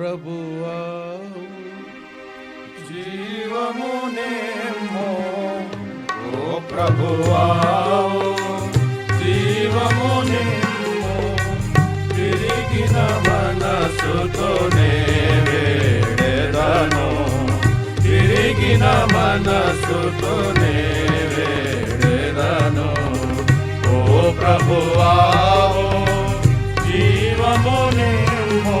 ప్రభువా జీవమునేమో ఓ ప్రభువా జీవమునేమో తిరిగిన మనసుతోనే వేడెదను. తిరిగిన మనసుతోనే వేడెదను. ఓ ప్రభువా జీవమునేమో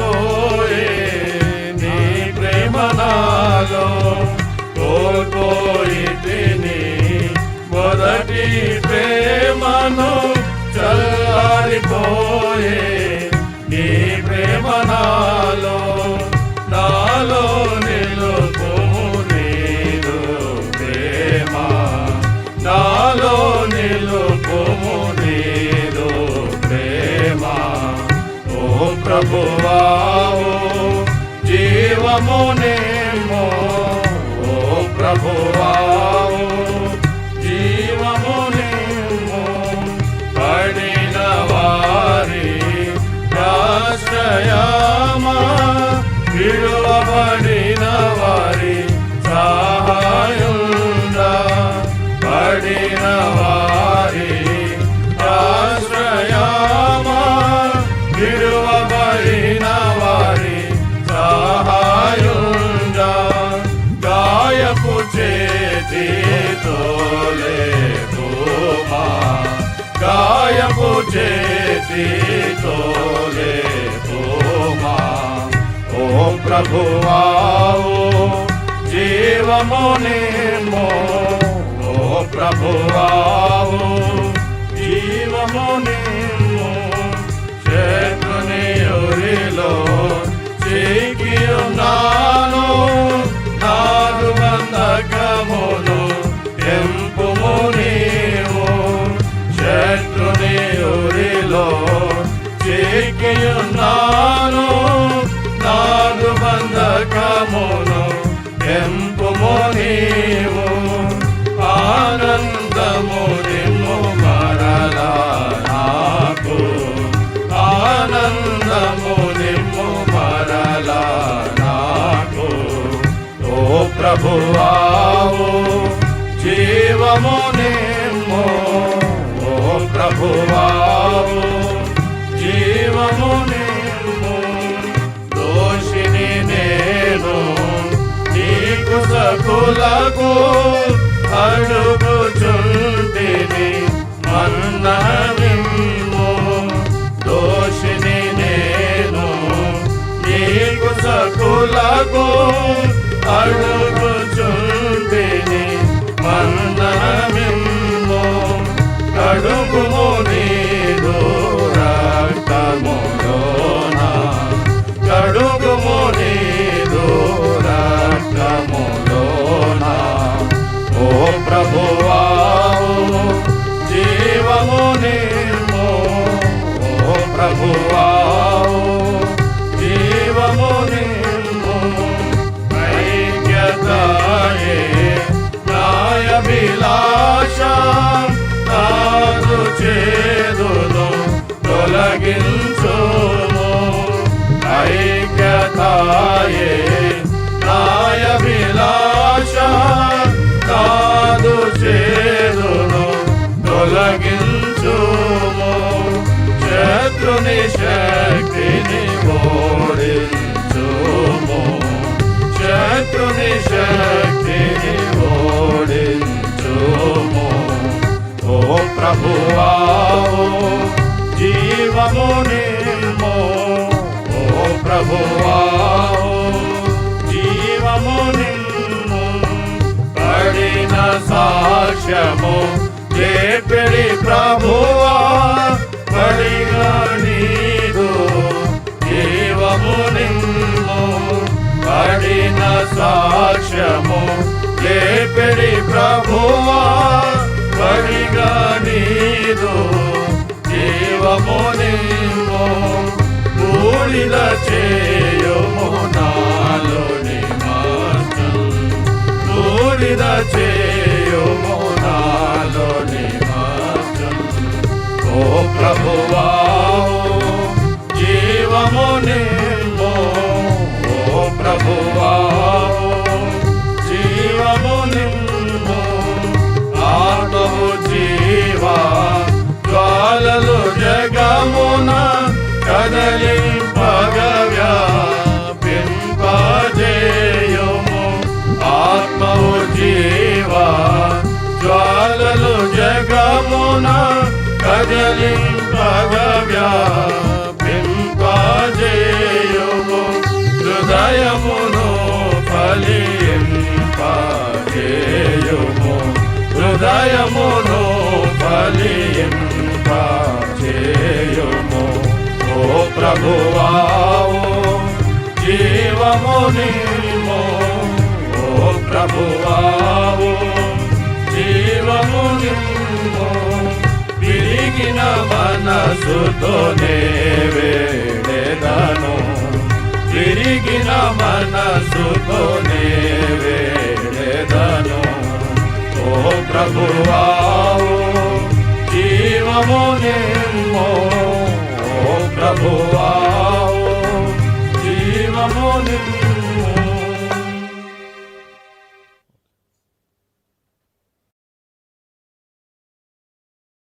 ప్రభువావు ప్రభువా ఓ జీవమునేమో ఓ ప్రభువావు చేతితో లేకుమా గాయపు చేతితో లేకుమా ఓ ప్రభువా ఓ జీవమునేమో ఓ ప్రభువా ఓ శత్రుని చిక్కి ఉన్నాను నాదు బంధకమును తెంపుము నీవు. ఆనందము నిమ్ము మరలా నాకు. ఆనందము నిమ్ము మరలా నాకు. ఓ ప్రభువావు జీవము నిమ్ము. ఓ ప్రభువావు ఓ సాక్ష్యము చేపిడి ప్రభువా? పడిగా నీదు. జీవము నిమ్ము పడిన సాక్ష్యము. లేపిడి ప్రభువా? పడిగా నీదు. జీవము నిమ్ము కూడిన ప్రభువా జీవము నిమ్మో ఓ ప్రభువా జీవము నిమ్మో ఆత్మము జీవా జ్వాలలు జగమున కదలింపగవ్యా. పింపజేయము ఆత్మము జీవా జ్వాలలు జగమున కదలింపగవ్యా పింపజేయుము హృదయమును ఫలింపజేయుము హృదయమును ఫలింపజేయుము ఓ ప్రభువావు జీవము నిమ్ము ఓ ప్రభువావు జీవము నిమ్ము విరిగిన మనసుతోనే వేడెదను విరిగిన మనసుతోనే వేడెదను ఓ ప్రభువావు జీవము నిమ్ము